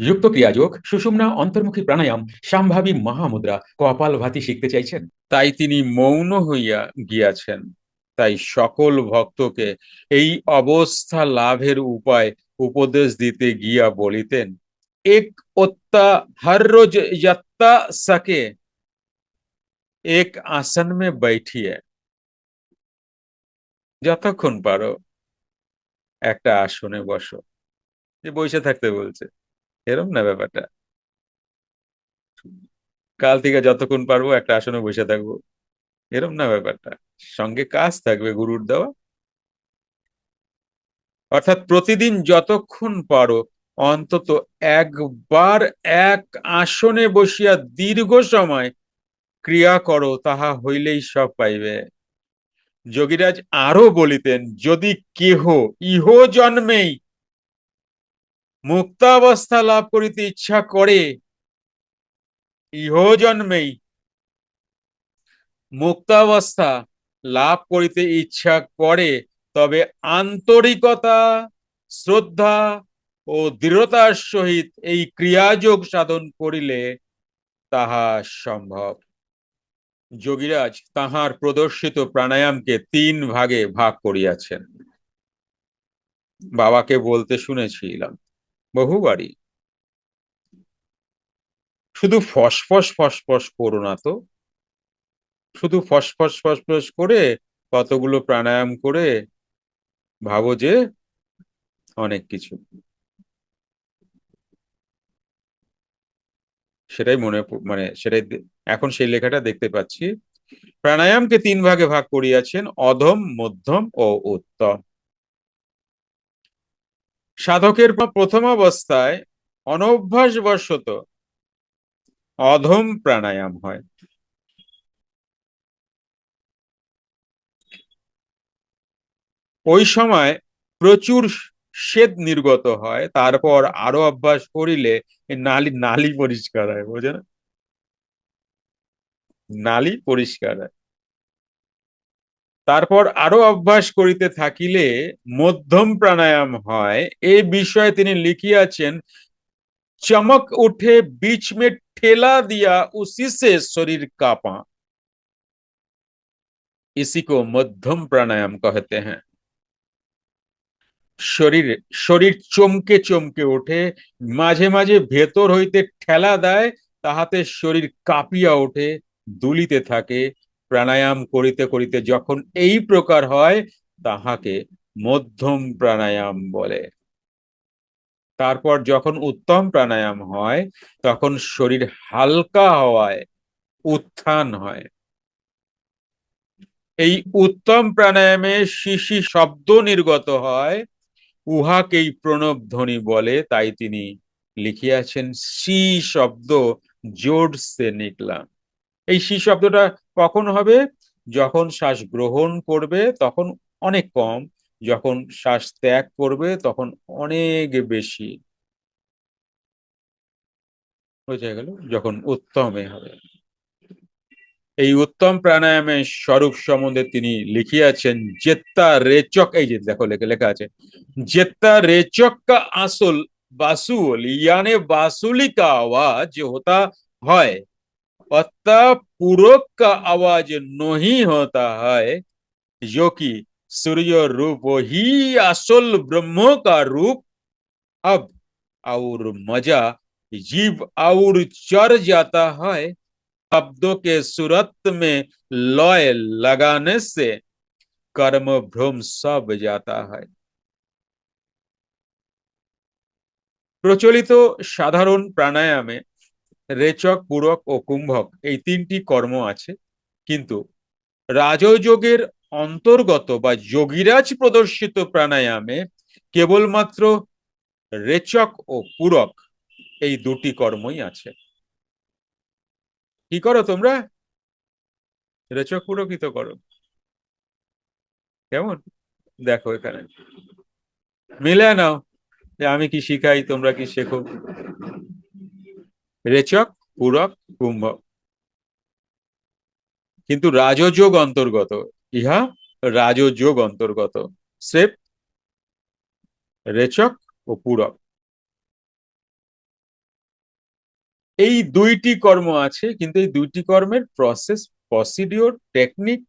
যুক্ত ক্রিয়াযোগ, সুষুমনা, অন্তর্মুখী প্রাণায়াম, সাম্ভাবী মহামুদ্রা, কপাল ভাতি শিখতে চাইছেন? তাই তিনি মৌন হইয়া গিয়াছেন। তাই সকল ভক্তকে এই অবস্থা লাভের উপায় উপদেশ দিতে গিয়া বলিতেন, এক ওত্তা হর রোজ যত্তা সাকে, এক আসন মে বৈঠিয়ে। যতক্ষণ পারো, একটা আসনে বসো। যে বসে থাকতে বলছে। এরম না ব্যাপারটা? কাল থেকে যতক্ষণ পারব একটা আসনে বসে থাকব। এরম না ব্যাপারটা। সঙ্গে কাজ থাকবে গুরুর দেওয়া। অর্থাৎ প্রতিদিন যতক্ষণ পারো, অন্তত একবার এক আসনে বসিয়া দীর্ঘ সময় ক্রিয়া করো, তাহা হইলেই সব পাইবে। যোগীরাজ আরও বলিতেন, যদি কেহ ইহ জন্মেই মুক্তাবস্থা লাভ করিতে ইচ্ছা করে, ইহ জন্মেই মুক্তাবস্থা লাভ করিতে ইচ্ছা করে, তবে আন্তরিকতা, শ্রদ্ধা ও দৃঢ়তার সহিত এই ক্রিয়াযোগ সাধন করিলে তাহা সম্ভব। যোগীরাজ তাহার প্রদর্শিত প্রাণায়ামকে তিন ভাগে ভাগ করিয়াছেন। বাবাকে বলতে শুনেছিলাম বহুবারই। শুধু ফসফস ফসফস করো না তো। শুধু ফসফস ফসফস করে কতগুলো প্রাণায়াম করে ভাবো যে অনেক কিছু। সেটাই মনে মানে সেটাই এখন সেই লেখাটা দেখতে পাচ্ছি। প্রাণায়ামকে তিন ভাগে ভাগ করিয়াছেন, অধম, মধ্যম ও উত্তম। সাধকের প্রথম অবস্থায় অনভ্যাস অনভ্যাসবশত অধম প্রাণায়াম হয়। ওই সময় প্রচুর শ্বেত নির্গত হয়, তারপর আরও অভ্যাস করিলে নালি নালি পরিষ্কার হয় বোঝে না নালি পরিষ্কার হয়। তারপর আরো অভ্যাস করিতে থাকিলে মধ্যম প্রাণায়াম হয় এই বিষয়ে তিনি লিখিয়াছেন চমক উঠে बीच में ठेला दिया उसी से शरीर कापा इसी को मध्यम प्राणायाम कहते हैं শরীর শরীর চমকে চমকে ওঠে মাঝে মাঝে ভেতর হইতে ঠেলা দেয় তাহাতে শরীর কাঁপিয়া ওঠে দুলিতে থাকে প্রাণায়াম করিতে করিতে যখন এই প্রকার হয়, তাহাকে মধ্যম প্রাণায়াম বলে। তারপর যখন উত্তম প্রাণায়াম হয়, তখন শরীর হালকা হওয়ায় উত্থান হয়। এই উত্তম প্রাণায়ামে শিশি শব্দ নির্গত হয়, উহাকেই প্রণব ধ্বনি বলে, তাই তিনি লিখিয়াছেন সি শব্দ জোর সে নিকলাম। এই সি শব্দটা কখন হবে? যখন শ্বাস গ্রহণ করবে, তখন অনেক কম। যখন শ্বাস ত্যাগ করবে, তখন অনেক বেশি। বোঝা গেল যখন উত্তমে হবে। এই উত্তম প্রাণায়ামের স্বরূপ সম্বন্ধে তিনি লিখিয়াছেন, জেত্তা রেচক এই যে দেখো লেখা লেখা আছে। জেত্তা রেচক আসল বাসুল, ইয়ানে বাসুলিকা আওয়াজ হোতা হয়। अतः पूरक का आवाज नहीं होता है जो कि सूर्य रूप ही असल ब्रह्मो का रूप अब और मजा जीव और चर जाता है शब्दों के सूरत में लय लगाने से कर्म भ्रम सब जाता है প্রচলিত সাধারণ প্রাণায়ামে রেচক, পূরক ও কুম্ভক এই তিনটি কর্ম আছে। কিন্তু রাজযোগের অন্তর্গত বা যোগীরাজ প্রদর্শিত প্রাণায়ামে কেবলমাত্র রেচক ও পূরক এই দুটি কর্মই আছে। কি করো তোমরা? রেচক পুরকিত করো। কেমন? দেখো এখানে। মিলে নাও যে আমি কি শিখাই, তোমরা কি শেখো। রেচক, পূরক কুম্ভ কিন্তু রাজযোগ অন্তর্গত। ইহা রাজযোগ অন্তর্গত। স্রেফ রেচক ও পূরক। এই দুইটি কর্ম আছে, কিন্তু এই দুইটি কর্মের প্রসেস প্রসিডিওর টেকনিক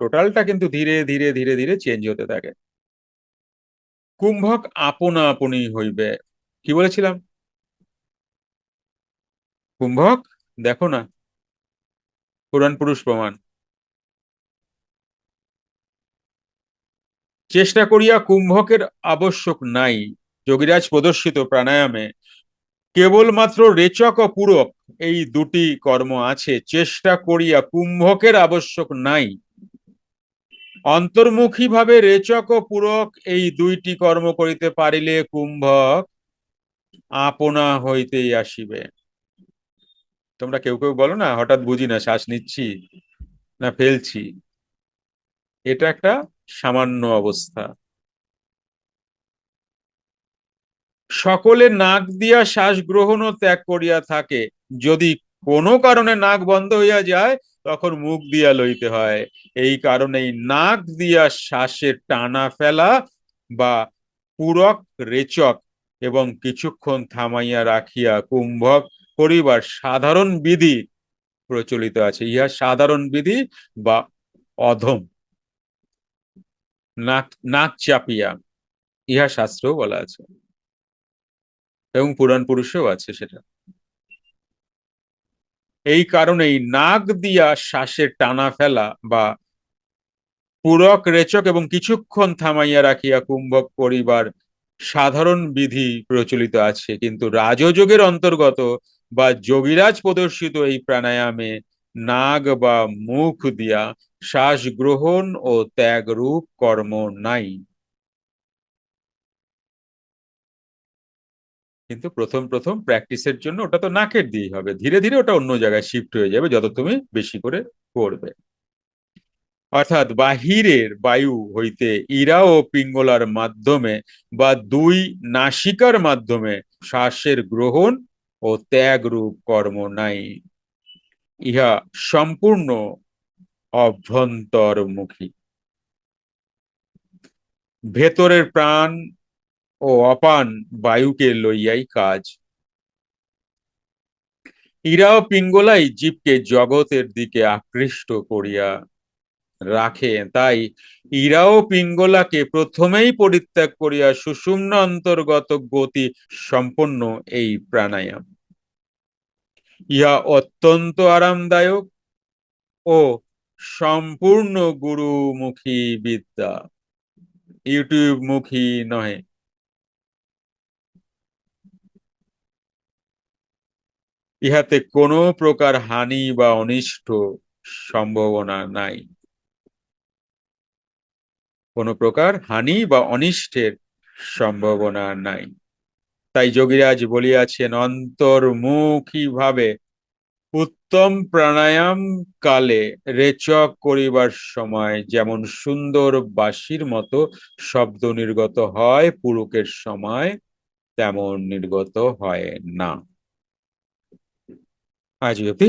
টোটালটা কিন্তু ধীরে ধীরে ধীরে ধীরে চেঞ্জ হতে থাকে। কুম্ভক আপনা আপনি হইবে। কি বলেছিলাম? কুম্ভক, দেখো না। পুরাণ পুরুষ প্রমাণ। চেষ্টা করিয়া কুম্ভকের আবশ্যক নাই। যোগীরাজ প্রদর্শিত প্রাণায়ামে, কেবলমাত্র রেচক ও পূরক এই দুটি কর্ম আছে, চেষ্টা করিয়া কুম্ভকের আবশ্যক নাই। অন্তর্মুখী ভাবে রেচক ও পূরক এই দুইটি কর্ম করিতে পারিলে কুম্ভক আপনা হইতেই আসিবে। তোমরা কেউ কেউ বলো না, হঠাৎ বুঝি না, শ্বাস নিচ্ছি না ফেলছি। এটা একটা সামান্য অবস্থা। সকলে নাক দিয়া শ্বাস গ্রহণ ও ত্যাগ করিয়া থাকে। যদি কোনো কারণে নাক বন্ধ হইয়া যায়, তখন মুখ দিয়া লইতে হয়। এই কারণেই নাক দিয়া শ্বাসের টানা ফেলা বা পূরক, রেচক এবং কিছুক্ষণ থামাইয়া রাখিয়া কুম্ভক করিবার সাধারণ বিধি প্রচলিত আছে। ইহা সাধারণ বিধি বা অধম। নাক নাক চাপিয়া। ইহা শাস্ত্রেও বলা আছে। এবং পুরাণ পুরুষেও আছে সেটা। এই কারণেই নাক দিয়া শ্বাসের টানা ফেলা বা পূরক, রেচক এবং কিছুক্ষণ থামাইয়া রাখিয়া কুম্ভক করিবার সাধারণ বিধি প্রচলিত আছে। কিন্তু রাজযোগের অন্তর্গত বা যোগীরাজ প্রদর্শিত এই প্রাণায়ামে নাগ বা মুখ দিয়া শ্বাস গ্রহণ ও ত্যাগ রূপ কর্ম নাই। কিন্তু প্রথম প্রথম প্র্যাকটিসের জন্য ওটা তো নাকের দিয়েই হবে। ধীরে ধীরে ওটা অন্য জায়গায় শিফট হয়ে যাবে যত তুমি বেশি করে করবে। অর্থাৎ বাহিরের বায়ু হইতে ইরা ও পিঙ্গলার মাধ্যমে বা দুই নাসিকার মাধ্যমে শ্বাসের গ্রহণ ও ত্যাগ রূপ কর্ম নাই। ইহা সম্পূর্ণ অভ্যন্তরমুখী। ভেতরের প্রাণ ও অপান বায়ুকে লইয়াই কাজ। ইরা ও পিঙ্গলাই জীবকে জগতের দিকে আকৃষ্ট করিয়া রাখে তাই ইরাও পিঙ্গলাকে প্রথমেই পরিত্যাগ করিয়া সুষুম্ন অন্তর্গত গতি সম্পন্ন এই প্রাণায়াম। ইহা অত্যন্ত আরামদায়ক ও সম্পূর্ণ গুরুমুখী বিদ্যা। ইউটিউব মুখী নহে। ইহাতে কোনো প্রকার হানি বা অনিষ্ট সম্ভাবনা নাই। কোনো প্রকার হানি বা অনিষ্টের সম্ভাবনা নাই। তাই যোগীরাজ বলিয়াছেন অন্তর্মুখী ভাবে উত্তম প্রাণায়াম কালে রেচক করিবার সময় যেমন সুন্দর বাঁশির মতো শব্দ নির্গত হয়, পুরুকের সময় তেমন নির্গত হয় না। আজ অব্দি